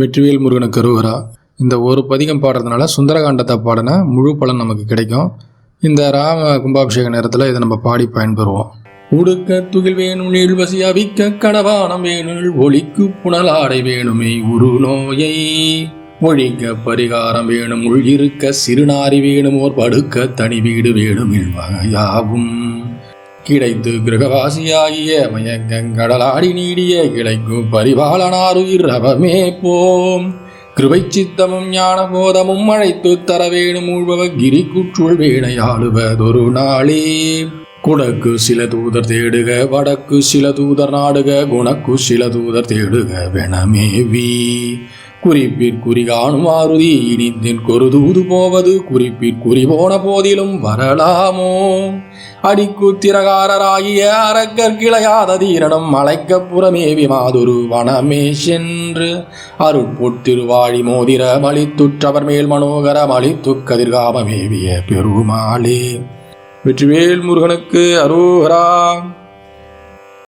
வெற்றிவேல் முருகனுக்கு கருவரா இந்த ஒரு பதிகம் பாடுறதுனால சுந்தரகாண்டத்தை பாடின முழு பலன் நமக்கு கிடைக்கும். இந்த ராம கும்பாபிஷேக நேரத்தில் இதை நம்ம பாடி பயன்பெறுவோம். உடுக்க துகில் வேணும் வசி அவிக்க கடவானம் வேணுள் ஒளிக்கு புனலாடை வேணுமே உரு நோயை. ஒழிக்க பரிகாரம் வேணும் உள் இருக்க சிறுநாரி வேணும் ஓர் படுக்க தனி வீடு வேணும் யாவும் கிடைத்து கிரகவாசியாகிய மயங்கங்கடலாடி நீடிய கிளைக்கும் பரிபாலனாருயிர் அவமே போம். கிருபை சித்தமும் ஞான போதமும் அழைத்து தர வேணும் உழ்பவ கிரி குற்றுள் வேணையாளுவதொரு நாளே. குடக்கு சில தூதர் தேடுக வடக்கு சில தூதர் நாடுக குணக்கு சில தூதர் தேடுக வெணமேவி குறிப்பிற்குறி காணும் ஆறுதி இனித்தின் கொருதூது போவது குறிப்பிற்குறி போன போதிலும் வரலாமோ? அடிக்குத்திரகாரராகிய அரக்கர் கிளையாத தீரணம் மலைக்க புறமேவி மாதுரு வனமே சென்று அருட்பொட்டிருவாழி மோதிர மலித்துற்றவர் மேல் மனோகர மலித்து கதிர்காமமேவிய பெருமாளே. வெற்றிவேல் முருகனுக்கு அரோகரா.